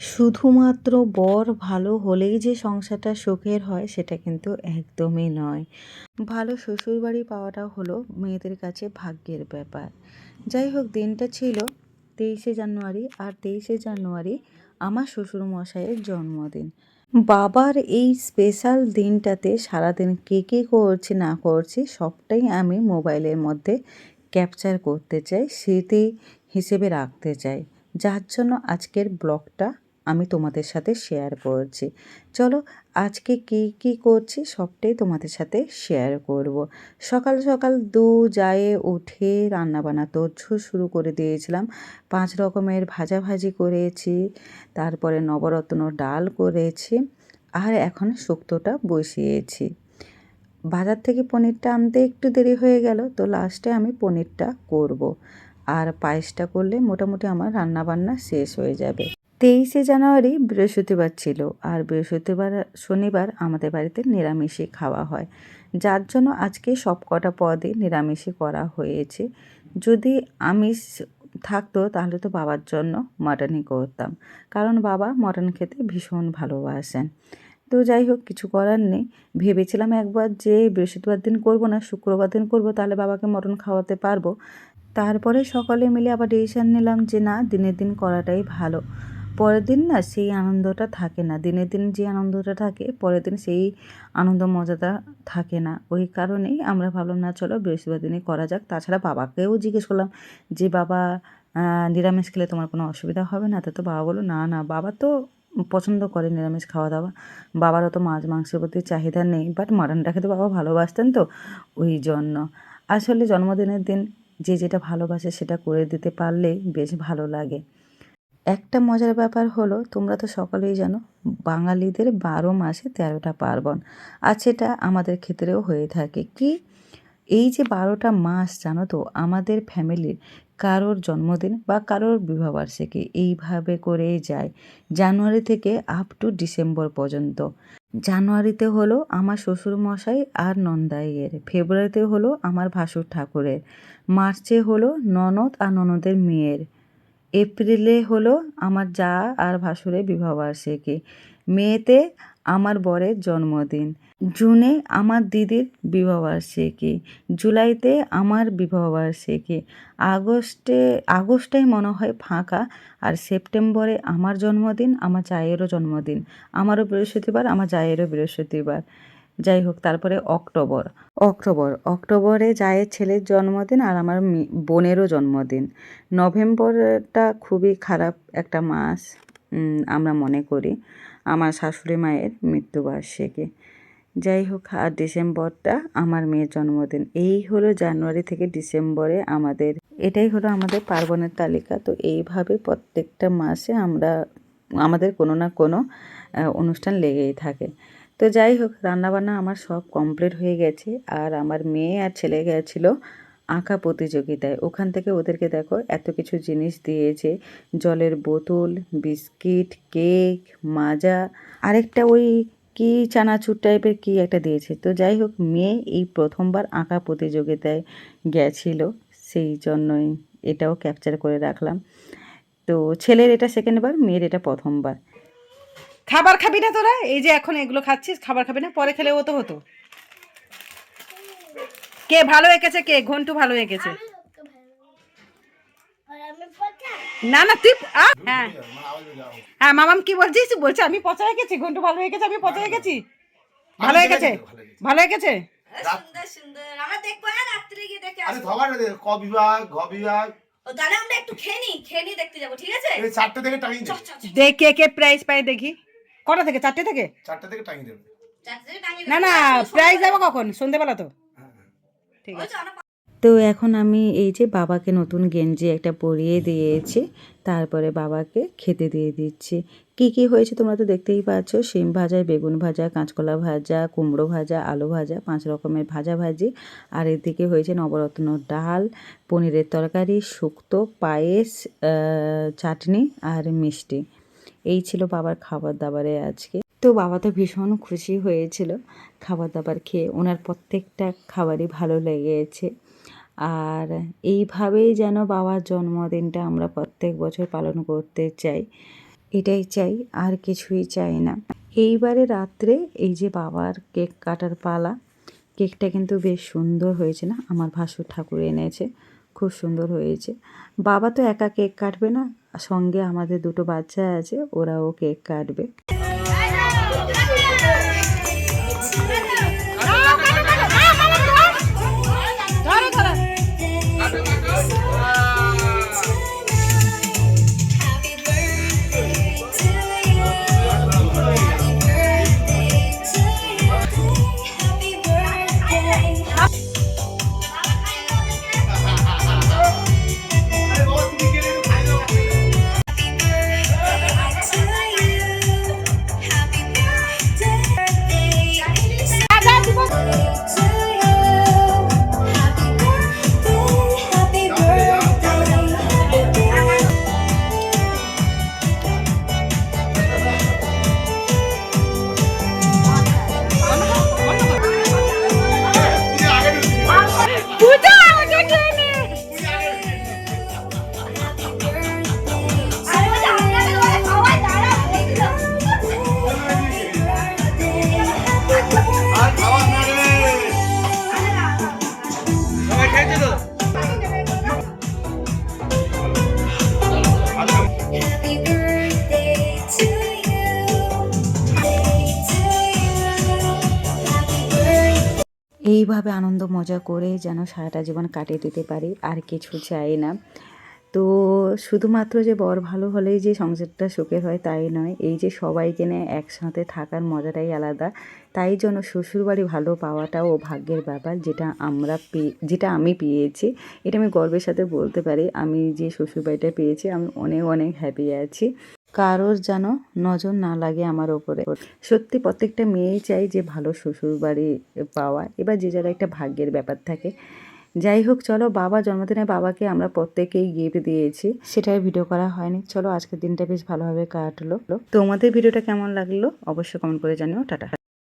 শুধুমাত্র বর ভালো হলেই যে সংসারটা সুখের হয়, সেটা কিন্তু একদমই নয়। ভালো শ্বশুরবাড়ি পাওয়াটা হলো মেয়েদের কাছে ভাগ্যের ব্যাপার। যাই হোক, দিনটা ছিল তেইশে জানুয়ারি, আর তেইশে জানুয়ারি আমার শ্বশুরমশাইয়ের জন্মদিন। বাবার এই স্পেশাল দিনটাতে সারাদিন কে কী করছি, না করছি, সবটাই আমি মোবাইলের মধ্যে ক্যাপচার করতে চাই, স্মৃতি হিসেবে রাখতে চাই। যার জন্য আজকের ব্লগটা আমি তোমাদের সাথে শেয়ার করছি চলো আজকে কি কি করছি সবটাই তোমাদের সাথে শেয়ার করব। সকাল সকাল দু জায়ে উঠে রান্নাবান্না তোড়ঝোড় শুরু করে দিয়েছিলাম পাঁচ রকমের ভাজাভাজি করেছি, তারপরে নবরত্ন ডাল করেছি, আর এখন শুক্তোটা বসিয়েছি বাজার থেকে পনিরটা আনতে একটু দেরি হয়ে গেল, তো লাস্টে আমি পনিরটা করব। আর পায়েসটা করলে মোটামুটি আমার রান্নাবান্না শেষ হয়ে যাবে তেইশে জানুয়ারি বৃহস্পতিবার ছিল আর বৃহস্পতিবার, শনিবার আমাদের বাড়িতে নিরামিষই খাওয়া হয়। যার জন্য আজকে সব কটা পদে নিরামিষই করা হয়েছে। যদি আমিষ থাকতো তাহলে তো বাবার জন্য মাটনই করতাম। কারণ বাবা মটন খেতে ভীষণ ভালোবাসেন। তো যাই হোক, কিছু করার নেই। ভেবেছিলাম একবার যে বৃহস্পতিবার দিন করব না, শুক্রবার দিন করব, তাহলে বাবাকে মটন খাওয়াতে পারব। তারপরে সকলে মিলে আবার ডিসিশন নিলাম যে না, দিনের দিন করাটাই ভালো। পরের দিন না সেই আনন্দটা থাকে না। দিনের দিন যে আনন্দটা থাকে, পরের দিন সেই আনন্দ মজাটা থাকে না। ওই কারণেই আমরা ভাবলাম, না, চলো বৃহস্পতিবার দিনে করা যাক। তাছাড়া বাবাকেও জিজ্ঞেস করলাম যে, বাবা নিরামিষ খেলে তোমার কোনো অসুবিধা হবে না? তা তো বাবা বলল, না না, বাবা তো পছন্দ করে নিরামিষ খাওয়া দাওয়া। বাবারও তো মাছ, মাংসের প্রতি চাহিদা নেই। বাট মাটনটা খেতে বাবা ভালোবাসতেন তো ওই জন্য। আসলে জন্মদিনের দিন যে যেটা ভালোবাসে সেটা করে দিতে পারলে বেশ ভালো লাগে। একটা মজার ব্যাপার হলো, তোমরা তো সকলেই জানো, বাঙালিদের বারো মাসে তেরোটা পার্বণ। আর সেটা আমাদের ক্ষেত্রেও হয়ে থাকে। কি? এই যে বারোটা মাস, জানো তো, আমাদের ফ্যামিলির কারোর জন্মদিন বা কারোর বিবাহবার্ষিকী এইভাবে করেই যায়। জানুয়ারি থেকে আপ টু ডিসেম্বর পর্যন্ত। জানুয়ারিতে হলো আমার শ্বশুরমশাই আর নন্দাইয়ের। ফেব্রুয়ারিতে হলো আমার ভাসুর ঠাকুরের। মার্চে হলো ননদ আর ননদের মেয়ের। এপ্রিলে হলো আমার যা আর ভাসুরের বিবাহবার্ষিকী মেতে আমার বরের জন্মদিন। জুনে আমার দিদির বিবাহবার্ষিকী জুলাইতে আমার বিবাহবার্ষিকী আগস্টে, আগস্টেই মনে হয় ফাঁকা আর সেপ্টেম্বরে আমার জন্মদিন, আমার জায়েরও জন্মদিন। আমারও বৃহস্পতিবার, আমার জায়েরও বৃহস্পতিবার। যাই হোক, তারপরে অক্টোবর। অক্টোবর, অক্টোবরে জায়ের ছেলের জন্মদিন আর আমার বোনেরও জন্মদিন। নভেম্বরটা খুবই খারাপ একটা মাস আমরা মনে করি আমার শাশুড়ি মায়ের মৃত্যুবার্ষিকী। যাই হোক, আর ডিসেম্বরটা আমার মেয়ের জন্মদিন। এই হলো জানুয়ারি থেকে ডিসেম্বরে আমাদের, এটাই হলো আমাদের পার্বণের তালিকা। তো এইভাবে প্রত্যেকটা মাসে আমরা, আমাদের কোনো না কোনো অনুষ্ঠান লেগেই থাকে। তো যাই হোক, রান্নাবান্না আমার সব কমপ্লিট হয়ে গেছে। আর আমার মেয়ে আর ছেলে গেছিল আঁকা প্রতিযোগিতায়। ওখান থেকে ওদেরকে দেখো, এত কিছু জিনিস দিয়েছে। জলের বোতল, বিস্কিট, কেক, মাজা। আরেকটা ওই কি চানাচুর টাইপের কি একটা দিয়েছে। তো যাই হোক, মেয়ে এই প্রথমবার আঁকা প্রতিযোগিতায় গেছিল, সেই জন্যই এটাও ক্যাপচার করে রাখলাম। তো ছেলের এটা সেকেন্ডবার মেয়ের এটা প্রথমবার। খাবার খাবি না তোরা? এই যে এখন এগুলো খাচ্ছিস খাবার খাবি না? পরে খেলে ও তো হতো। কে ভালো এঁকেছে কে? ঘন্টু ভালো এঁকেছে। না না তুই হ্যাঁ। হ্যাঁ মামাম কি বলছিস? বলছে আমি পচা এঁকেছি ঘন্টু ভালো এঁকেছে আমি পচা এঁকেছি। ভালো এঁকেছে? ভালো এঁকেছে। সুন্দর সুন্দর। আমরা দেখব হ্যাঁ রাত্রে গিয়ে দেখে আরে ধবার ক বিভাগ ঘ বিভাগ? আমরা একটু খেয়ে নিই খেয়ে দেখতে যাব ঠিক আছে? চারটে থেকে টাঙিয়ে চ, দেবে চ, চ। দেখ কে কে প্রাইজ পাই দেখি। কটা থেকে? চারটে থেকে? চারটে থেকে টাঙিয়ে দেবে। না না প্রাইজ সন্ধ্যাবেলা- যাব। কখন? সন্ধেবেলা তো। ঠিক আছে। তো এখন আমি এই যে বাবাকে নতুন গেঞ্জি একটা পরিয়ে দিয়েছি তারপরে বাবাকে খেতে দিয়ে দিচ্ছি। কি কি হয়েছে তোমরা তো দেখতেই পাচ্ছ? শিম ভাজা বেগুন ভাজা কাঁচকলা ভাজা কুমড়ো ভাজা আলু ভাজা পাঁচ রকমের ভাজা ভাজি। আর এদিকে হয়েছে নবরত্ন ডাল পনিরের তরকারি শুক্তো পায়েস চাটনি আর মিষ্টি। এই ছিল বাবার খাবার দাবারে আজকে। তো বাবা তো ভীষণ খুশি হয়েছিল খাবার দাবার খেয়ে। ওনার প্রত্যেকটা খাবারই ভালো লেগেছে। আর এইভাবেই যেন বাবার জন্মদিনটা আমরা প্রত্যেক বছর পালন করতে চাই, এটাই চাই, আর কিছুই চাই না। এইবারে রাত্রে এই যে বাবার কেক কাটার পালা, কেকটা কিন্তু বেশ সুন্দর হয়েছে না? আমার ভাসুর ঠাকুর এনেছে। খুব সুন্দর হয়েছে বাবা তো একা কেক কাটবে না সঙ্গে আমাদের দুটো বাচ্চা আছে ওরাও কেক কাটবে এইভাবে আনন্দ মজা করে যেন সারাটা জীবন কাটিয়ে দিতে পারি, আর কিছু চাই না। তো শুধুমাত্র যে বর ভালো হলেই যে সংসারটা সুখের হয় তাই নয়, এই যে সবাইকে নিয়ে একসাথে থাকার মজাটাই আলাদা, তাই জন্য শ্বশুরবাড়ি ভালো পাওয়াটাও ভাগ্যের ব্যাপার যেটা আমরা পেয়ে যেটা আমি পেয়েছি। এটা আমি গর্বের সাথে বলতে পারি, আমি যে শ্বশুরবাড়িটা পেয়েছি, আমি অনেক অনেক হ্যাপি আছি। কারোর যেন নজর না লাগে আমার ওপরে। সত্যি প্রত্যেকটা মেয়েই চাই যে ভালো শ্বশুরবাড়ি পাওয়া এবার যে যারা একটা ভাগ্যের ব্যাপার থাকে। যাই হোক, চলো বাবা, জন্মদিনে বাবাকে আমরা প্রত্যেকেই গিফট দিয়েছি। সেটাই ভিডিও করা হয়নি। চলো আজকের দিনটা বেশ ভালোভাবে কাটলো। তোমাদের ভিডিওটা কেমন লাগল? অবশ্যই কমেন্ট করে জানিও। টাটা।